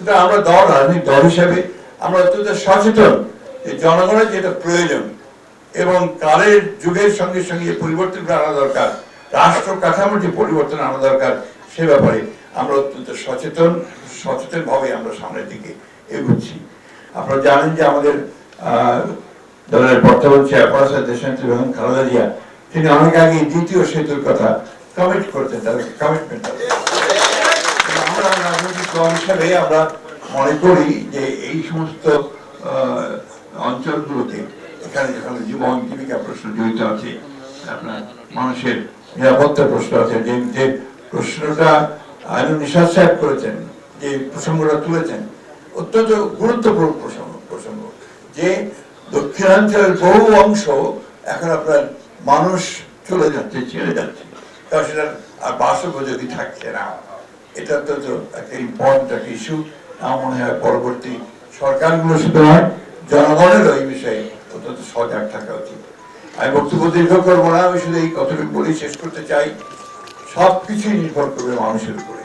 সুতরাং আমরা দল, রাজনৈতিক দল হিসাবে আমরা অত্যন্ত সচেতন যে জনগণের যেটা প্রয়োজন এবং কালের যুগের সঙ্গে সঙ্গে যে পরিবর্তন আনা দরকার, রাষ্ট্র কাঠামোর যে পরিবর্তন আনা দরকার, সে ব্যাপারে আমরা অত্যন্ত সচেতন সচেতন ভাবে আমরা সামনের দিকে এগুচ্ছি। আপনারা জানেন যে আমাদের দলের বর্তমান চেয়ারপারসন দেশনেত্রী বেগম খালেদা জিয়া, তিনি অনেক আগে দ্বিতীয় সেতুর কথা কমিট করতেন, তাদের কমিটমেন্ট আমরা রাজনৈতিক দল হিসাবে আমরা মনে করি যে এই সমস্ত অঞ্চলগুলোতে এখানে যেখানে জীবন জীবিকা প্রশ্ন জড়িত আছে, আপনার মানুষের নিরাপত্তা প্রশ্ন আছে, যে যে প্রশ্নটা আইন নিঃশ্বাস সাহেব করেছেন, যে প্রসঙ্গটা তুলেছেন, অত্যন্ত গুরুত্বপূর্ণ প্রসঙ্গ প্রসঙ্গ, যে দক্ষিণাঞ্চলের বহু অংশ এখন আপনার মানুষ চলে যাচ্ছে, ছেড়ে যাচ্ছে। কারণ সেটা আর বাসোপযোগী থাকছে না। এটা তো একটা ইম্পর্টেন্ট একটা ইস্যু আমার মনে হয় পরবর্তী সরকারগুলো শুধু নয়, জনগণেরও এই বিষয়ে অত্যন্ত সজাগ থাকা উচিত। আমি বক্তব্য দীর্ঘ করব না, আমি শুধু এই কথাটুকু বলেই শেষ করতে চাই। সব কিছুই নির্ভর করবে মানুষের উপরে।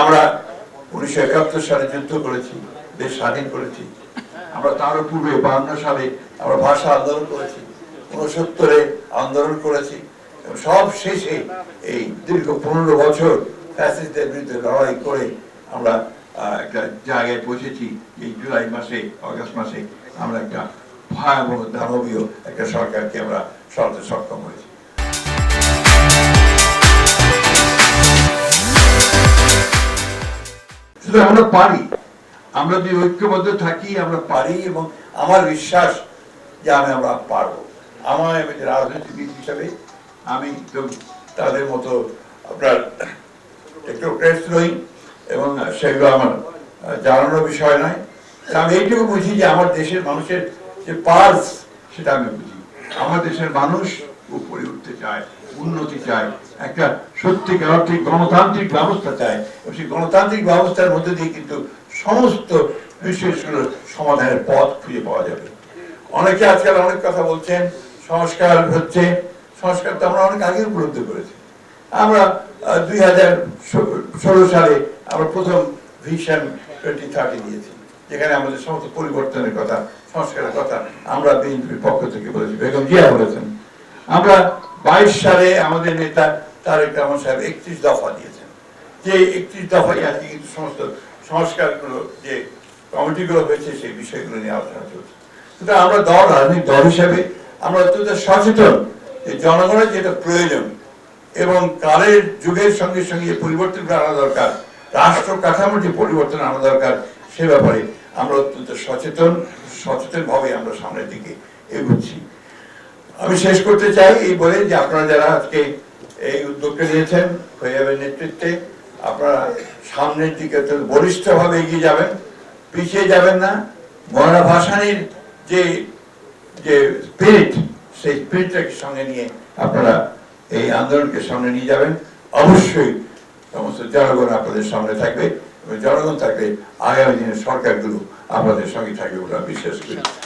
আমরা উনিশশো একাত্তর সালে যুদ্ধ করেছি, দেশ স্বাধীন করেছি। আমরা তারও পূর্বে বান্ন সালে আমরা ভাষা আন্দোলন করেছি উনসত্তরে আন্দোলন করেছি। সব শেষে এই দীর্ঘ পনেরো বছর ফ্যাসিস্টদের বিরুদ্ধে লড়াই করে আমরা একটা জায়গায় পৌঁছেছি এই জুলাই মাসে, অগস্ট মাসে আমরা একটা ভয়াবহ দানবীয় একটা সরকারকে আমরা সরাতে সক্ষম হয়েছি। শুধু আমরা পারি, আমরা যদি ঐক্যবদ্ধ থাকি, আমরা পারি এবং আমার বিশ্বাস যে আমি, আমরা পারব। আমার রাজনীতিবিদ হিসাবে আমি তাদের মতো আপনার টেকনোক্রেটস নই এবং সেগুলো আমার জানানোর বিষয় নয়। তা আমি এইটুকু বুঝি যে আমার দেশের মানুষের যে পার্স সেটা আমি বুঝি। আমার দেশের মানুষ উপরে উঠতে চায়, উন্নতি চায়, একটা সত্যিকার অর্থে গণতান্ত্রিক ব্যবস্থা চায়। এবং সেই গণতান্ত্রিক ব্যবস্থার মধ্যে দিয়ে কিন্তু সমস্ত বিষয়গুলোর সমাধানের পথ খুঁজে পাওয়া যাবে। অনেকে আজকাল অনেক কথা বলছেন, সংস্কার হচ্ছে, সংস্কার তো আমরা অনেক আগে উপলব্ধি করেছি। আমরা দুই হাজার ষোলো সালে আমরা প্রথম ভিশন টোয়েন্টি থার্টি দিয়েছি যেখানে আমাদের সমস্ত পরিবর্তনের কথা, সংস্কারের কথা আমরা বিএনপির পক্ষ থেকে বলেছি। বেগম জিয়া বলেছেন। আমরা বাইশ সালে আমাদের নেতা তারেক রহমান সাহেব একত্রিশ দফা দিয়েছেন। যে একত্রিশ দফায় আজকে কিন্তু সমস্ত সংস্কারগুলো, যে কমিটিগুলো হয়েছে, সেই বিষয়গুলো নিয়ে আলোচনা চলছে। সুতরাং আমরা দল, রাজনৈতিক দল হিসাবে আমরা অত্যন্ত সচেতন যে জনগণের যেটা প্রয়োজন এবং কালের যুগের সঙ্গে সঙ্গে পরিবর্তন আনা দরকার। রাষ্ট্র কাঠামোর যে পরিবর্তন আনা দরকার, সে ব্যাপারে আমরা অত্যন্ত সচেতন সচেতন ভাবে আমরা সামনের দিকে এগুচ্ছি। আমি শেষ করতে চাই এই বলে যে আপনারা যারা আজকে এই উদ্যোগটা নিয়েছেন হইয়াবের নেতৃত্বে, আপনারা সামনের দিকে অত্যন্ত বলিষ্ঠভাবে এগিয়ে যাবেন, পিছিয়ে যাবেন না। মহারা ভাসানির যে যে স্পিরিট সেই স্পিরিটটাকে সঙ্গে নিয়ে আপনারা এই আন্দোলনকে সামনে নিয়ে যাবেন। অবশ্যই সমস্ত জনগণ আপনাদের সামনে থাকবে এবং জনগণ থাকবে আগামী দিনের সরকারগুলো আপনাদের সঙ্গে থাকবে বলে বিশ্বাস করি।